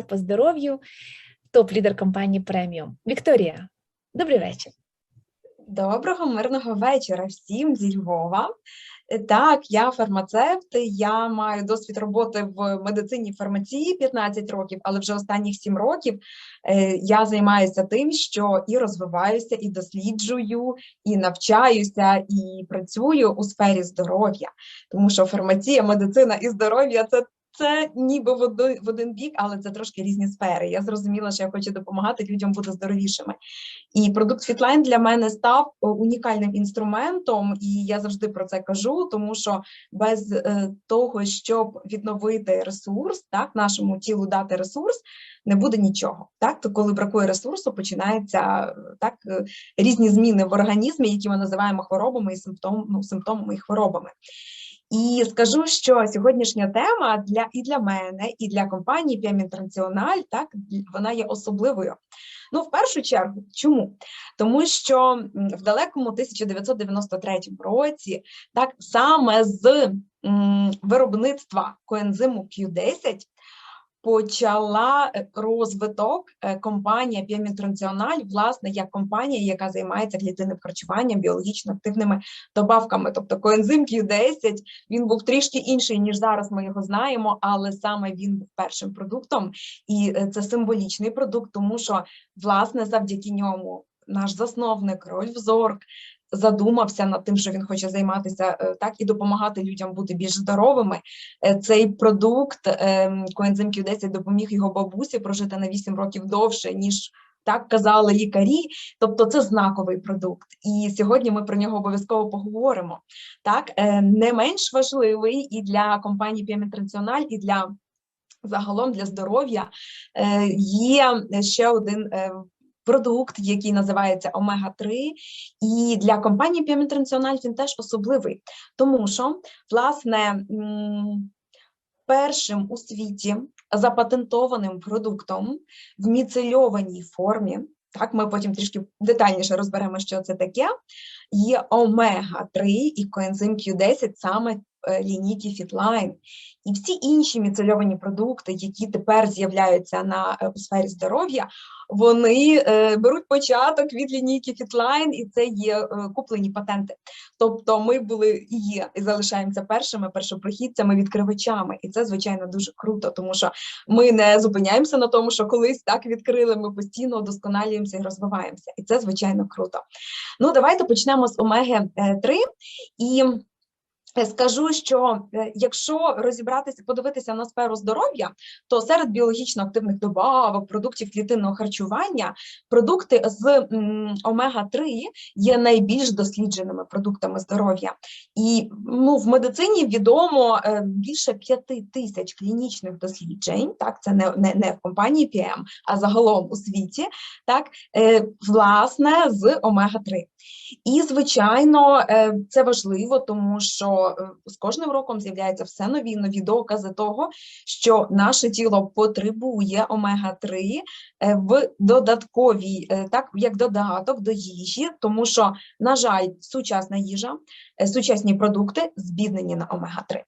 по здоров'ю, топ-лідер компанії преміум. Вікторія, добрий вечір. Доброго мирного вечора всім зі Львова. Так, я фармацевт, я маю досвід роботи в медицині фармації 15 років, але вже останніх 7 років е, я займаюся тим, що і розвиваюся, і досліджую, і навчаюся, і працюю у сфері здоров'я. Тому що фармація, медицина і здоров'я це. Це ніби в один, в один бік, але це трошки різні сфери. Я зрозуміла, що я хочу допомагати людям бути здоровішими. І продукт Fitline для мене став е, унікальним інструментом, і я завжди про це кажу, тому що без е, того, щоб відновити ресурс, так нашому тілу дати ресурс, не буде нічого. Так, то коли бракує ресурсу, починаються е, так різні зміни в організмі, які ми називаємо хворобами і симптом, ну, симптомами і хворобами. І скажу, що сьогоднішня тема для і для мене, і для компанії PM International, так вона є особливою. Ну, в першу чергу, чому? Тому що в далекому 1993 році, так саме з м, виробництва коензиму Q10 почала е, розвиток е, компанія PM власне, як компанія, яка займається клітинним харчуванням, біологічно активними добавками. Тобто коензим Q10, він був трішки інший, ніж зараз ми його знаємо, але саме він був першим продуктом, і е, це символічний продукт, тому що власне завдяки ньому наш засновник Рольф Зорк задумався над тим, що він хоче займатися е, так і допомагати людям бути більш здоровими. Е, Цей продукт коензим Q10 допоміг його бабусі прожити на 8 років довше, ніж так казали лікарі. Тобто це знаковий продукт. І сьогодні ми про нього обов'язково поговоримо. Так, Е, не менш важливий і для компанії PM International, і для загалом для здоров'я є ще один. Продукт, який називається Омега-3, і для компанії PM International він теж особливий, тому що, власне, першим у світі запатентованим продуктом в міцельованій формі, так, ми потім трішки детальніше розберемо, що це таке, є Омега-3 і коензим Q10 саме е, лінійки Fitline. І всі інші міцельовані продукти, які тепер з'являються на е, сфері здоров'я, вони е, беруть початок від лінійки Fitline, і це є е, куплені патенти. Тобто ми були і є, і залишаємося першими першопрохідцями, відкривачами. І це, звичайно, дуже круто, тому що ми не зупиняємося на тому, що колись так відкрили, ми постійно удосконалюємося і розвиваємося. І це, звичайно, круто. Ну, давайте почнемо з омеги 3 і. Скажу, що е, якщо розібратися, подивитися на сферу здоров'я, то серед біологічно активних добавок, продуктів клітинного харчування, продукти з омега-3 є найбільш дослідженими продуктами здоров'я. І ну, в медицині відомо е, більше п'яти тисяч клінічних досліджень. Так, це не, не, не в компанії PM, а загалом у світі, так, е, власне, з омега-3. І, звичайно, е, це важливо, тому що е, з кожним роком з'являються все нові нові докази того, що наше тіло потребує омега-3 е, в додатковій, так як додаток до їжі, тому що, на жаль, сучасна їжа, сучасні продукти збіднені на омега-3.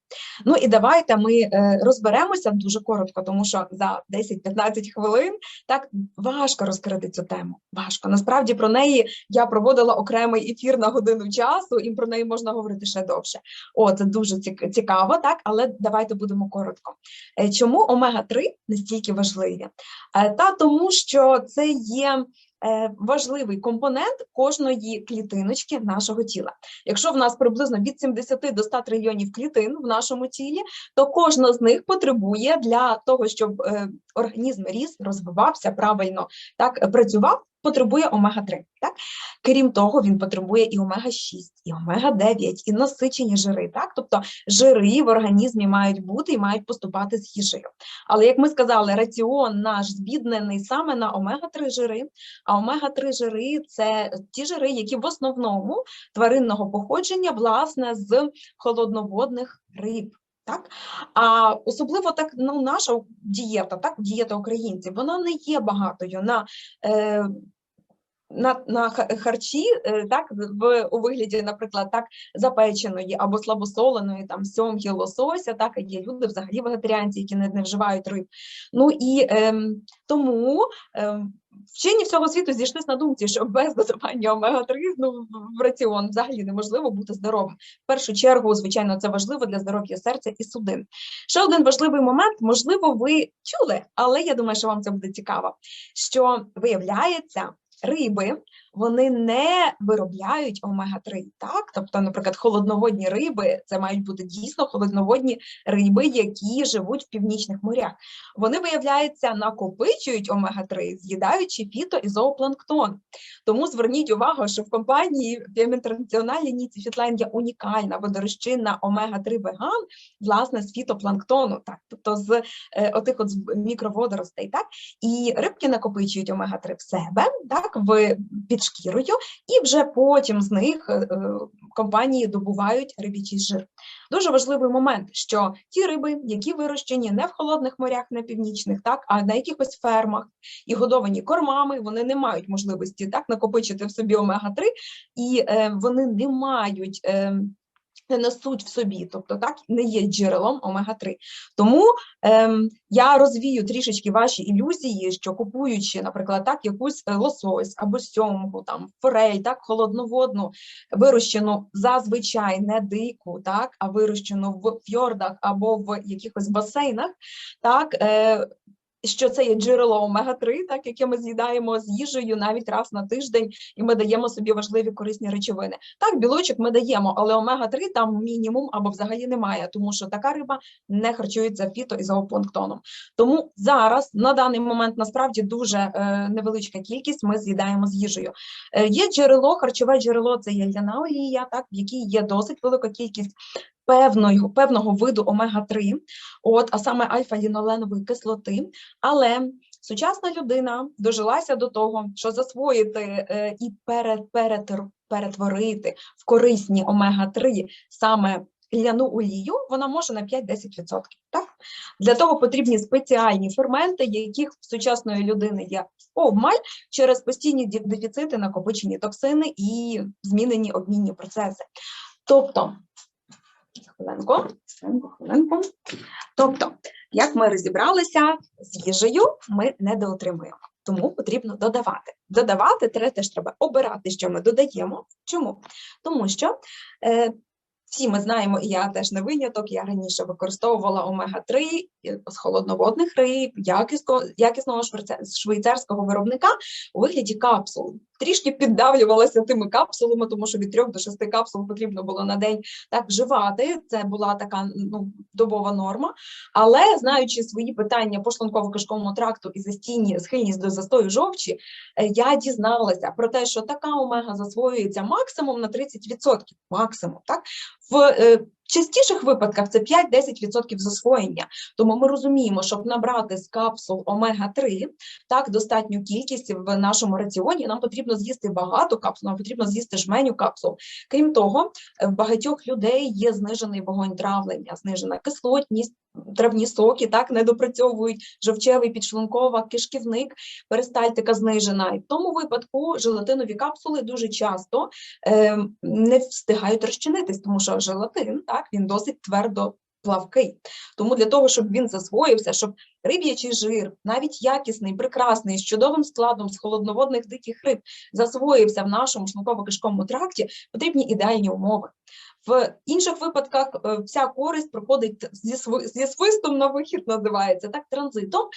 Ну і давайте ми розберемося дуже коротко, тому що за 10-15 хвилин так важко розкрити цю тему. Важко. Насправді про неї я проводила окремий ефір на годину часу, і про неї можна говорити ще довше. О, дуже цікаво, так, але давайте будемо коротко. Е, Чому омега-3 настільки важливі? Е, Та тому, що це є. е, Важливий компонент кожної клітиночки нашого тіла. Якщо в нас приблизно від 70 до 100 трильйонів клітин в нашому тілі, то кожна з них потребує для того, щоб організм ріс, розвивався правильно, так працював, потребує омега-3. Так? Крім того, він потребує і омега-6, і омега-9, і насичені жири. Так? Тобто жири в організмі мають бути і мають поступати з їжею. Але як ми сказали, раціон наш збіднений саме на омега-3 жири, а омега-3 жири це ті жири, які в основному тваринного походження, власне, з холодноводних риб. Так, а особливо так ну, наша дієта, так, дієта українців, вона не є багатою на е, на, на харчі, е, так, в, у вигляді, наприклад, так, запеченої або слабосоленої, там, сьомги, лосося, так, є люди взагалі вегетаріанці, які не, не вживають риб. Ну і ем, тому ем, вчені всього світу зійшлися на думці, що без додавання омега-3 ну, в- в раціон взагалі неможливо бути здоровим. В першу чергу, звичайно, це важливо для здоров'я серця і судин. Ще один важливий момент, можливо, ви чули, але я думаю, що вам це буде цікаво, що виявляється, риби вони не виробляють омега-3, так? Тобто, наприклад, холодноводні риби це мають бути дійсно холодноводні риби, які живуть в північних морях. Вони, виявляється, накопичують омега-3, з'їдаючи фіто і зоопланктон. Тому зверніть увагу, що в компанії International лінійці Фітлайн є унікальна водорозчинна омега-3 веган, власне, з фітопланктону, так, тобто з е, отих от мікроводоростей, так, і рибки накопичують омега-3 в себе, так, в, під шкірою, і вже потім з них е, е, компанії добувають рибічий жир. Дуже важливий момент, що ті риби, які вирощені не в холодних морях, не північних, так, а на якихось фермах і годовані кормами, вони не мають можливості так накопичити в собі омега-3, і е, вони не мають. Е, не несуть в собі, тобто так не є джерелом омега-3. Тому ем, я розвію трішечки ваші ілюзії, що купуючи, наприклад, так якусь е, лосось або сьомгу, там форель, так холодноводну, вирощену зазвичай не дику, так, а вирощену в фьордах або в якихось басейнах, так. Е, що це є джерело омега-3, так яке ми з'їдаємо з їжею навіть раз на тиждень, і ми даємо собі важливі корисні речовини. Так, білочок ми даємо, але омега-3 там мінімум або взагалі немає, тому що така риба не харчується фіто і зоопланктоном. Тому зараз на даний момент насправді дуже е, невеличка кількість ми з'їдаємо з їжею. Е, є джерело, харчове джерело це є олія, так в якій є досить велика кількість. Певного певного виду омега-3, от а саме альфа-ліноленової кислоти, але сучасна людина дожилася до того, що засвоїти е, і перетворити в корисні омега-3 саме ляну олію, вона може на 5-10%. Так? Для того потрібні спеціальні ферменти, яких в сучасної людини є обмаль через постійні дефіцити, накопичені токсини і змінені обмінні процеси. Тобто, хвилинку, хвилинку, хвилинку. Тобто, як ми розібралися з їжею, ми недоотримуємо. Тому потрібно додавати. Додавати те теж треба обирати, що ми додаємо. Чому? Тому що е, всі ми знаємо, і я теж не виняток, я раніше використовувала омега-3 з холодноводних риб, якісного швейцарського виробника у вигляді капсул. Трішки піддавлювалася тими капсулами, тому що від 3 до 6 капсул потрібно було на день так вживати. Це була така ну, добова норма. Але знаючи свої питання по шлунково-кишковому тракту і застійні схильність до застою жовчі, е, я дізналася про те, що така омега засвоюється максимум на 30%. Максимум, так? В е, частіших випадках це 5-10% засвоєння. Тому ми розуміємо, щоб набрати з капсул омега-3 так достатню кількість в нашому раціоні, нам потрібно з'їсти багато капсул, нам потрібно з'їсти жменю капсул. Крім того, в багатьох людей є знижений вогонь травлення, знижена кислотність, травні соки так не допрацьовують жовчевий, підшлункова, кишківник, перистальтика знижена. І в тому випадку желатинові капсули дуже часто е, не встигають розчинитись, тому що желатин так він досить твердо плавкий. Тому для того, щоб він засвоївся, щоб риб'ячий жир, навіть якісний, прекрасний, з чудовим складом з холодноводних диких риб, засвоївся в нашому шлунково-кишковому тракті, потрібні ідеальні умови. В інших випадках е, вся користь проходить зі, свистом на вихід, називається так, транзитом.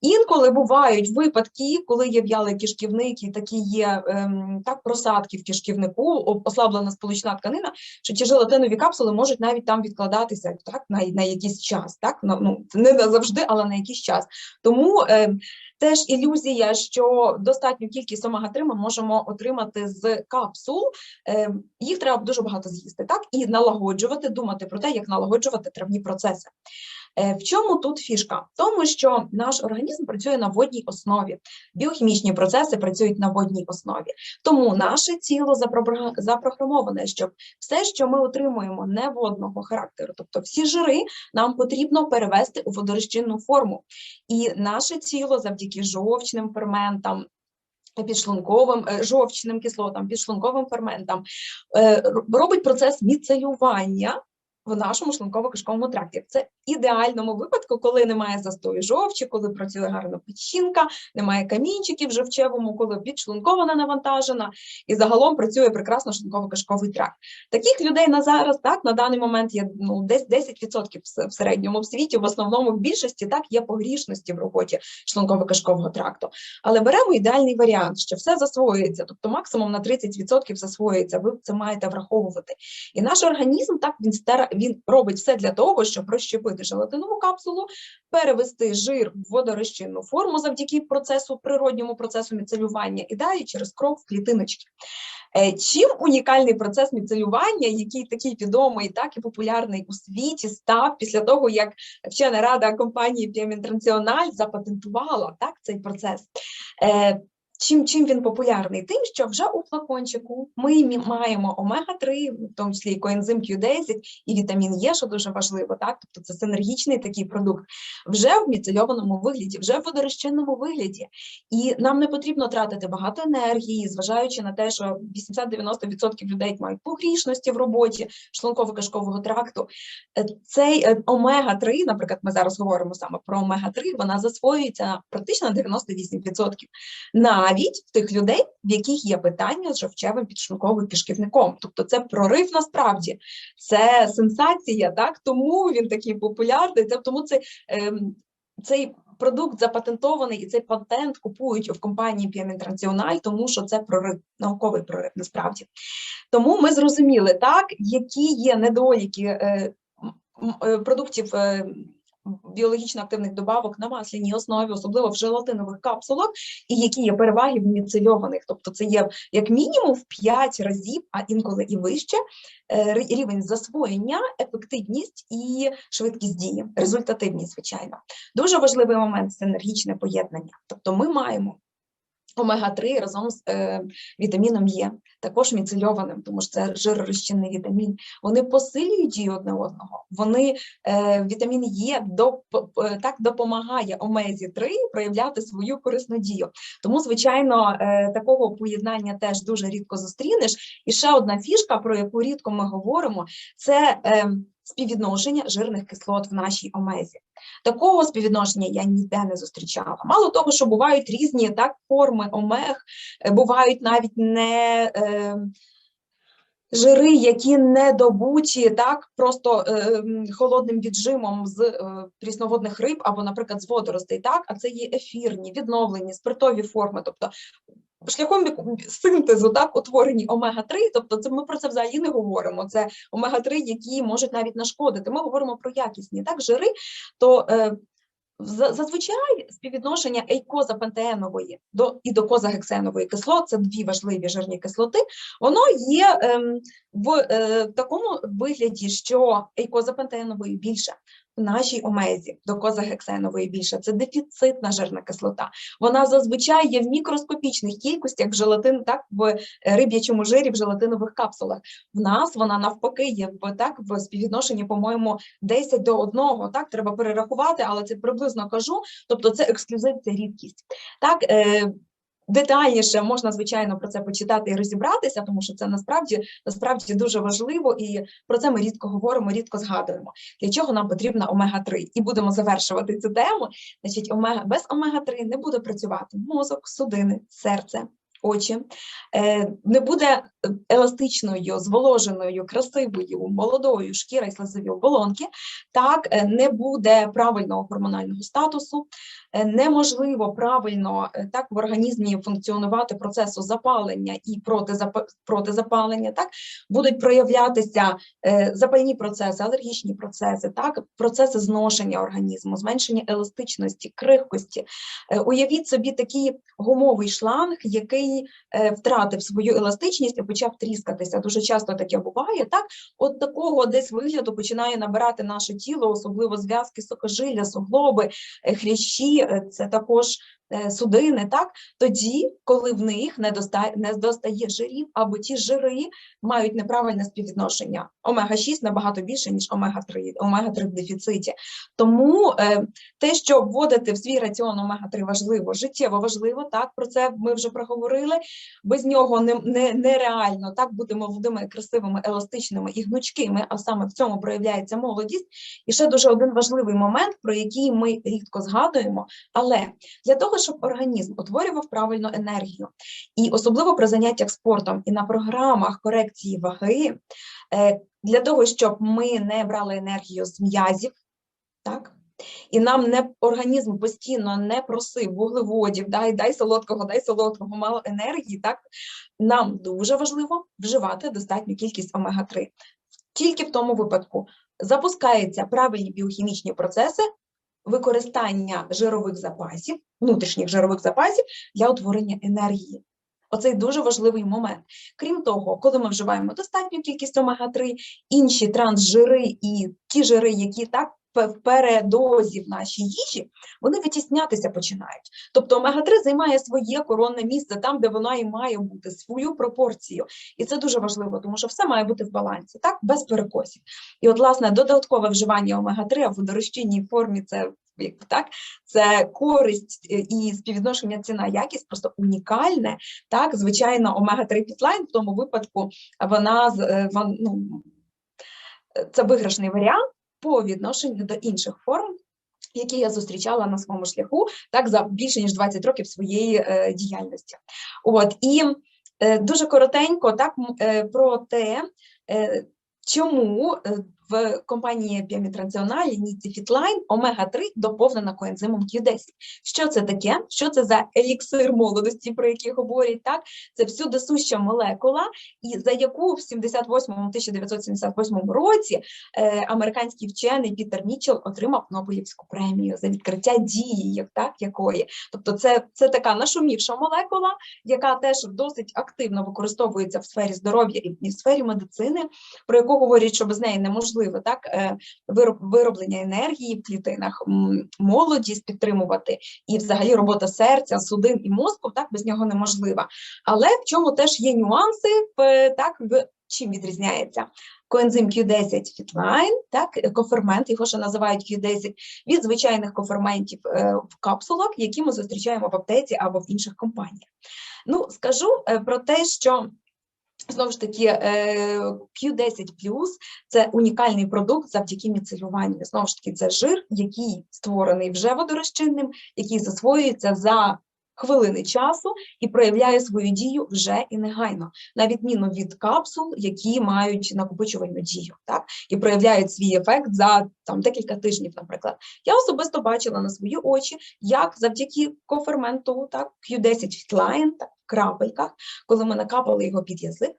Інколи бувають випадки, коли є в'ялий кишківник такі є ем, так, просадки в кишківнику, ослаблена сполучна тканина, що ті желатинові капсули можуть навіть там відкладатися так, на, на якийсь час. Так? Ну, не завжди, але на якийсь час. Тому е, теж ілюзія, що достатню кількість омега-3 ми можемо отримати з капсул. Е, їх треба дуже багато з'їсти, так? І налагоджувати, думати про те, як налагоджувати травні процеси. Е, В чому тут фішка? В тому, що наш організм працює на водній основі, біохімічні процеси працюють на водній основі. Тому наше тіло запрограмоване, щоб все, що ми отримуємо не водного характеру, тобто всі жири, нам потрібно перевести у водорозчинну форму. І наше тіло завдяки жовчним ферментам. підшлунковим е, жовчним кислотам, підшлунковим ферментам, е, робить процес міцелювання в нашому шлунково-кишковому тракті. Це в ідеальному випадку, коли немає застою жовчі, коли працює гарно печінка, немає камінчиків в жовчевому, коли підшлункова не навантажена, і загалом працює прекрасно шлунково-кишковий тракт. Таких людей на зараз, так, на даний момент є ну, десь 10% в в середньому в світі, в основному в більшості так є погрішності в роботі шлунково-кишкового тракту. Але беремо ідеальний варіант, що все засвоюється, тобто максимум на 30% засвоюється. Ви це маєте враховувати. І наш організм так він стара він робить все для того, щоб розщепити желатинову капсулу, перевести жир в водорозчинну форму завдяки процесу природньому процесу міцелювання і далі через кров в клітиночки. Е, Чим унікальний процес міцелювання, який такий відомий, так і популярний у світі, став після того, як вчена рада компанії PM International запатентувала так цей процес. Чим, чим він популярний? Тим, що вже у флакончику ми маємо омега-3, в тому числі і коензим Q10 і вітамін Е, що дуже важливо, так? Тобто це синергічний такий продукт, вже в міцельованому вигляді, вже в водорозчинному вигляді. І нам не потрібно тратити багато енергії, зважаючи на те, що 80-90% людей мають погрішності в роботі шлунково-кишкового тракту. Е, Цей е, омега-3, наприклад, ми зараз говоримо саме про омега-3, вона засвоюється практично на 98%. Навіть в тих людей, в яких є питання з жовчевим підшлунковим кишківником. Тобто це прорив насправді, це сенсація, так? Тому він такий популярний, тому це, ем, цей продукт запатентований і цей патент купують в компанії PM International, тому що це прорив, науковий прорив насправді. Тому ми зрозуміли, так, які є недоліки е, е, продуктів. е, Біологічно активних добавок на масляній основі, особливо в желатинових капсулах, і які є переваги в міцельованих. Тобто це є як мінімум в 5 разів, а інколи і вище, е, рівень засвоєння, ефективність і швидкість дії, результативність, звичайно. Дуже важливий момент це енергічне поєднання. Тобто ми маємо омега-3 разом з е, вітаміном Е, також міцельованим, тому що це жиророзчинний вітамін. Вони посилюють дію одне одного. Вони е, вітамін Е доп, е, так допомагає омезі 3 проявляти свою корисну дію. Тому, звичайно, е, такого поєднання теж дуже рідко зустрінеш. І ще одна фішка, про яку рідко ми говоримо, це е, співвідношення жирних кислот в нашій омезі. Такого співвідношення я ніде не зустрічала. Мало того, що бувають різні так форми омег, е, бувають навіть не. Е, Жири, які не добуті так просто е, холодним віджимом з е, прісноводних риб або, наприклад, з водоростей, так, а це є ефірні, відновлені, спиртові форми, тобто шляхом синтезу, так, утворені омега-3, тобто це ми про це взагалі не говоримо. Це омега-3, які можуть навіть нашкодити. Ми говоримо про якісні так, жири, то е, зазвичай співвідношення ейкозапентенової до і докозагексенової кислот, це дві важливі жирні кислоти, воно є ем, в е, такому вигляді, що ейкозапентенової більше. Нашій омезі докозагексенової більше це дефіцитна жирна кислота. Вона зазвичай є в мікроскопічних кількостях в желатин, так в е, риб'ячому жирі, в желатинових капсулах. В нас вона навпаки є в так в співвідношенні, по-моєму, 10 до 1, так треба перерахувати, але це приблизно кажу. Тобто це ексклюзив, це рідкість. Так, е, детальніше можна, звичайно, про це почитати і розібратися, тому що це насправді насправді дуже важливо, і про це ми рідко говоримо, рідко згадуємо. Для чого нам потрібна омега-3? І будемо завершувати цю тему. Значить, омега без омега-3 не буде працювати мозок, судини, серце. Очі. Е, не буде еластичною, зволоженою, красивою, молодою шкіра і слизові оболонки, так е, не буде правильного гормонального статусу, е, неможливо правильно е, так в організмі функціонувати процесу запалення і протизапалення, так? Будуть проявлятися е, запальні процеси, алергічні процеси, так? Процеси зношення організму, зменшення еластичності, крихкості. Е, Уявіть собі такий гумовий шланг, який е, втратив свою еластичність і почав тріскатися. Дуже часто таке буває. Так, от такого десь вигляду починає набирати наше тіло, особливо зв'язки сокожилля, суглоби, е, хрящі. Е, Це також судини, так тоді, коли в них не достає, жирів, або ті жири мають неправильне співвідношення. Омега-6 набагато більше, ніж омега-3, омега-3 в дефіциті. Тому е, те, що вводити в свій раціон омега-3 важливо, життєво важливо, так, про це ми вже проговорили. Без нього не, не, нереально так бути молодими, красивими, еластичними і гнучкими, а саме в цьому проявляється молодість. І ще дуже один важливий момент, про який ми рідко згадуємо, але для того, щоб організм утворював правильну енергію, і особливо при заняттях спортом і на програмах корекції ваги, е, для того, щоб ми не брали енергію з м'язів, так? І нам не організм постійно не просив вуглеводів, дай дай солодкого, дай солодкого, мало енергії. Так нам дуже важливо вживати достатню кількість омега-3. Тільки в тому випадку запускаються правильні біохімічні процеси використання жирових запасів, внутрішніх жирових запасів для утворення енергії. Оцей дуже важливий момент. Крім того, коли ми вживаємо достатню кількість омега-3, інші трансжири і ті жири, які так в передозі в нашій їжі, вони витіснятися починають. Тобто омега-3 займає своє коронне місце там, де вона і має бути, свою пропорцію. І це дуже важливо, тому що все має бути в балансі, так, без перекосів. І от, власне, додаткове вживання омега-3 в водорозчинній формі це так, це користь е, і співвідношення ціна якість просто унікальне. Так, звичайно, омега-3 підлайн в тому випадку вона е, ну, е, це виграшний варіант по відношенню до інших форм. Які я зустрічала на своєму шляху так за більше ніж 20 років своєї е, діяльності. От і е, дуже коротенько, так е, про те, е, чому е, в компанії Біомітраціоналі лінійці Фітлайн омега-3 доповнена коензимом Q10. Що це таке? Що це за еліксир молодості, про який говорять? Так, це всюди суща молекула, і за яку в 78 1978 році е, американський вчений Пітер Мітчелл отримав Нобелівську премію за відкриття дії, як так якої. Тобто, це, це така нашумівша молекула, яка теж досить активно використовується в сфері здоров'я і в сфері медицини, про яку говорять, що без неї неможливо так е, вироб- вироблення енергії в клітинах, молодість підтримувати, і взагалі робота серця, судин і мозку так без нього неможлива. Але в чому теж є нюанси, в, так в чим відрізняється коензим Q10 Fitline, так кофермент, його ще називають Q10, від звичайних коферментів е, в капсулах, які ми зустрічаємо в аптеці або в інших компаніях. Ну, скажу е, про те, що знову ж таки е, Q10 це унікальний продукт завдяки міцелюванню. Знову ж таки, це жир, який створений вже водорозчинним, який засвоюється за хвилини часу і проявляє свою дію вже і негайно, на відміну від капсул, які мають накопичувальну дію, так і проявляють свій ефект за там декілька тижнів, наприклад. Я особисто бачила на свої очі, як завдяки коферменту, так Q10 Fitline, так крапельках, коли ми накапали його під язик.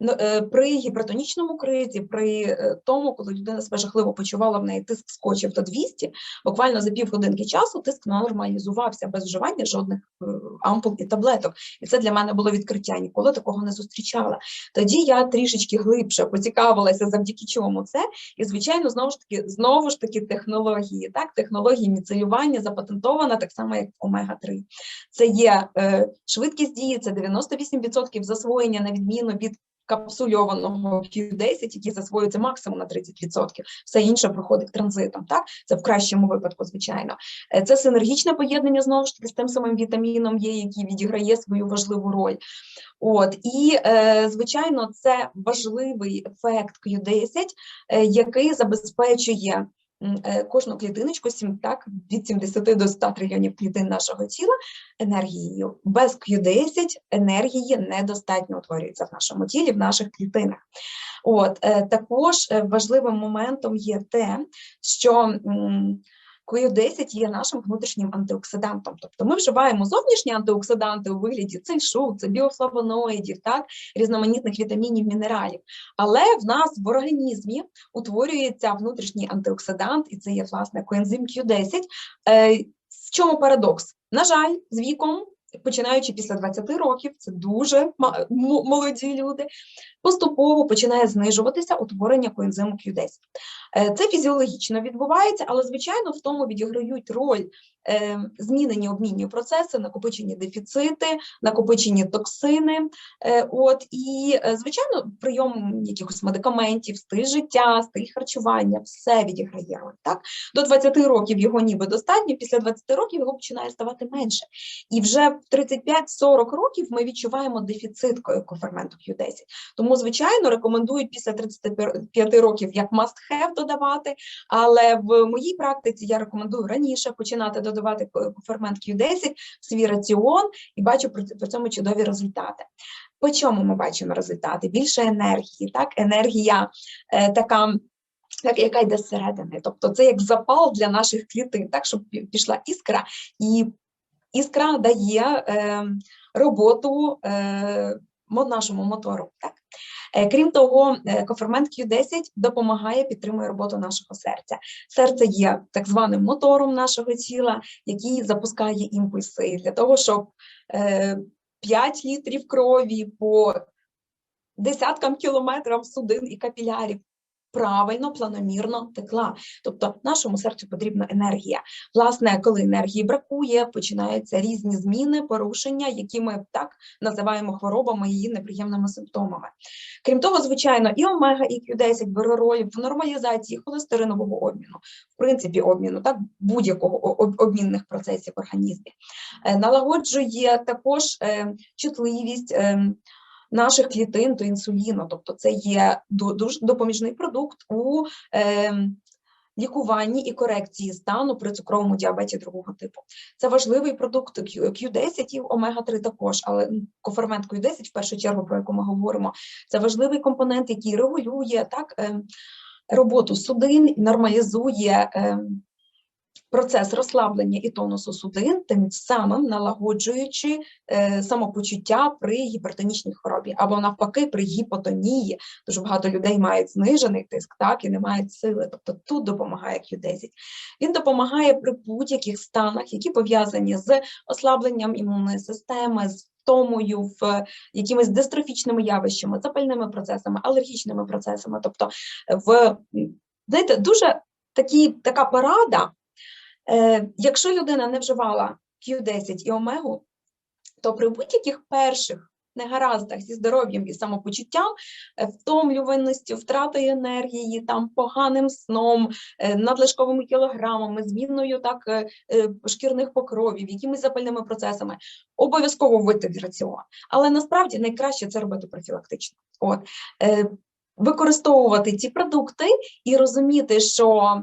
Ну, е, При гіпертонічному кризі, при е, тому, коли людина себе жахливо почувала, в неї тиск скочив до 200, буквально за півгодинки часу тиск нормалізувався без вживання жодних е, ампул і таблеток. І це для мене було відкриття. Ніколи такого не зустрічала. Тоді я трішечки глибше поцікавилася, завдяки чому це. І, звичайно, знову ж таки, знову ж таки, технології. Так, технології міцелювання запатентована так само, як омега-3. Це є е, швидкість дії, це 98% засвоєння на відміну від капсульованого Q10, який засвоюється максимум на 30%. Все інше проходить транзитом. Так, це в кращому випадку, звичайно. Е, Це синергічне поєднання знову ж таки з тим самим вітаміном Є, який відіграє свою важливу роль. От і е, звичайно, це важливий ефект Q10, е, який забезпечує кожну клітиночку сім- так, від 70 до 100 трильйонів клітин нашого тіла енергією. Без Q10 енергії недостатньо утворюється в нашому тілі, в наших клітинах. От е, також е, важливим моментом є те, що Q10 є нашим внутрішнім антиоксидантом. Тобто ми вживаємо зовнішні антиоксиданти у вигляді циншу, це біофлавоноїдів, так, різноманітних вітамінів, мінералів. Але в нас в організмі утворюється внутрішній антиоксидант, і це є власне коензим Q10. Е, в чому парадокс? На жаль, з віком. Починаючи після 20 років, це дуже молоді люди, поступово починає знижуватися утворення коензиму Q10. Е, Це фізіологічно відбувається, але звичайно в тому відіграють роль е, змінені обмінні процеси, накопичені дефіцити, накопичені токсини. Е, От і звичайно, прийом якихось медикаментів, стиль життя, стиль харчування, все відіграє роль. Так до 20 років його ніби достатньо. Після 20 років його починає ставати менше. І вже в 35-40 років ми відчуваємо дефіцит коферменту Q10. Тому, звичайно, рекомендують після 35 років як must have додавати. Але в моїй практиці я рекомендую раніше починати додавати кофермент Q10 в свій раціон і бачу при цьому чудові результати. По чому ми бачимо результати? Більше енергії, так, енергія е, така. Так, яка йде зсередини, тобто це як запал для наших клітин, так щоб пішла іскра, і іскра дає е, роботу е, нашому мотору. Так? Е, Крім того, е, кофермент Q10 допомагає підтримує роботу нашого серця. Серце є так званим мотором нашого тіла, який запускає імпульси для того, щоб е, 5 літрів крові по десяткам кілометрам судин і капілярів правильно, планомірно текла. Тобто нашому серцю потрібна енергія. Власне, коли енергії бракує, починаються різні зміни, порушення, які ми так називаємо хворобами і неприємними симптомами. Крім того, звичайно, і омега, і Q10 бере роль в нормалізації холестеринового обміну, в принципі, обміну так будь-якого обмінних процесів в організмі. Е, Налагоджує також е, чутливість. Наших клітин до інсуліну, тобто це є ду- дуже допоміжний продукт у е, лікуванні і корекції стану при цукровому діабеті другого типу. Це важливий продукт Q- Q10 і омега-3 також, але кофермент Q10, в першу чергу, про яку ми говоримо, це важливий компонент, який регулює так, е, роботу судин, нормалізує е, процес розслаблення і тонусу судин, тим самим налагоджуючи е, самопочуття при гіпертонічній хворобі, або навпаки, при гіпотонії. Дуже багато людей мають знижений тиск, так і не мають сили. Тобто тут допомагає Q10. Він допомагає при будь-яких станах, які пов'язані з ослабленням імунної системи, з втомою, в якимись дистрофічними явищами, запальними процесами, алергічними процесами. Тобто, в знаєте, дуже такі, така порада. Е, якщо людина не вживала Q10 і омегу, то при будь-яких перших негараздах зі здоров'ям і самопочуттям, е, втомлюваності, втратою енергії, там поганим сном, е, надлишковими кілограмами, зміною так шкірних покровів, якимись запальними процесами, обов'язково вводьте в раціон. Але насправді найкраще це робити профілактично. От використовувати ці продукти і розуміти, що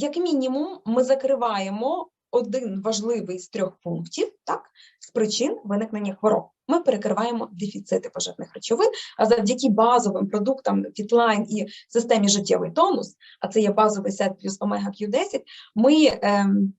як мінімум ми закриваємо один важливий з трьох пунктів, так, з причин виникнення хвороб. Ми перекриваємо дефіцити поживних речовин, а завдяки базовим продуктам фітлайн і системі життєвий тонус, а це є базовий сет плюс омега Q10, ми ем,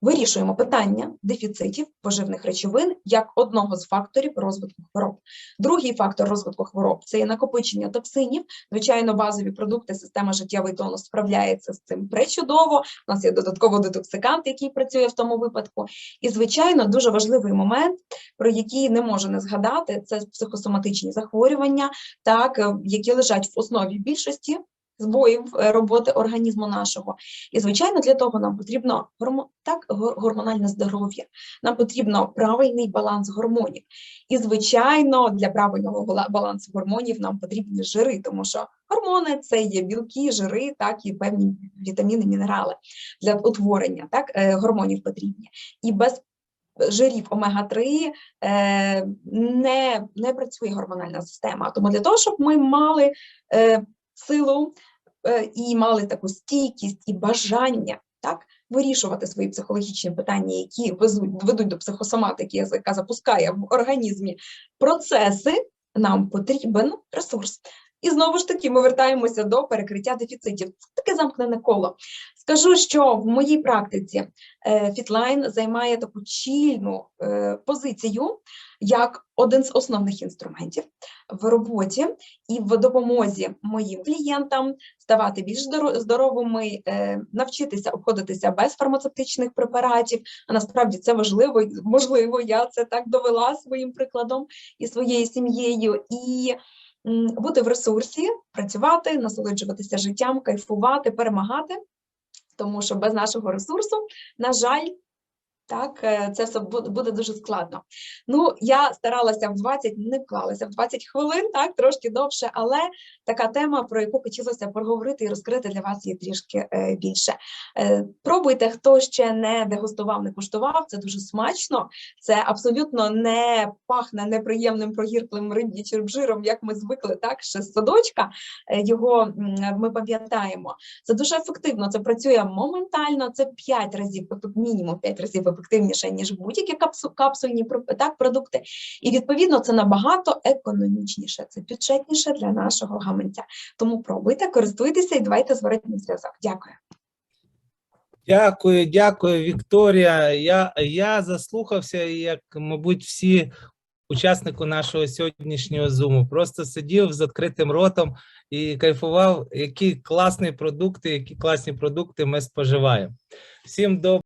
вирішуємо питання дефіцитів поживних речовин як одного з факторів розвитку хвороб. Другий фактор розвитку хвороб це є накопичення токсинів. Звичайно, базові продукти, система життєвий тонус справляється з цим пречудово. У нас є додатково детоксикант, який працює в тому випадку. І, звичайно, дуже важливий момент, про який не можу не згадати, це психосоматичні захворювання, так, е, які лежать в основі більшості збоїв е, роботи організму нашого. І, звичайно, для того нам потрібно так, гормональне здоров'я, нам потрібно правильний баланс гормонів. І, звичайно, для правильного балансу гормонів нам потрібні жири, тому що гормони це є білки, жири, так і певні вітаміни, мінерали для утворення так, е, гормонів потрібні. І без жирів омега-3 е, не, не працює гормональна система. Тому для того, щоб ми мали силу і мали таку стійкість і бажання так, вирішувати свої психологічні питання, які везуть, ведуть до психосоматики, яка запускає в організмі процеси, нам потрібен ресурс. І знову ж таки, ми вертаємося до перекриття дефіцитів. Це таке замкнене коло. Скажу, що в моїй практиці е, Fitline займає таку чільну е, позицію як один з основних інструментів в роботі і в допомозі моїм клієнтам ставати більш здоро- здоровими, е, навчитися обходитися без фармацевтичних препаратів. А насправді це важливо, можливо, я це так довела своїм прикладом і своєю сім'єю. І бути в ресурсі, працювати, насолоджуватися життям, кайфувати, перемагати. Тому що без нашого ресурсу, на жаль, так, е, це все буде дуже складно. Ну, я старалася в 20, не вклалася в 20 хвилин, так, трошки довше, але така тема, про яку хотілося поговорити і розкрити для вас є трішки е, більше. Е, пробуйте, хто ще не дегустував, не куштував, це дуже смачно. Це абсолютно не пахне неприємним прогірклим риб'ячим жиром, як ми звикли, так, ще з садочка. Його ми пам'ятаємо. Це дуже ефективно. Це працює моментально. Це 5 разів, ефек- мінімум 5 разів ефективніше, ніж будь-які капсульні так, продукти. І відповідно це набагато економічніше, це бюджетніше для нашого гаманця. Тому пробуйте, користуйтеся і давайте зворотній зв'язок. Дякую. Дякую, дякую, Вікторія. Я, я заслухався, як, мабуть, всі учасники нашого сьогоднішнього зуму. Просто сидів з відкритим ротом і кайфував, які класні продукти, які класні продукти ми споживаємо. Всім доброго.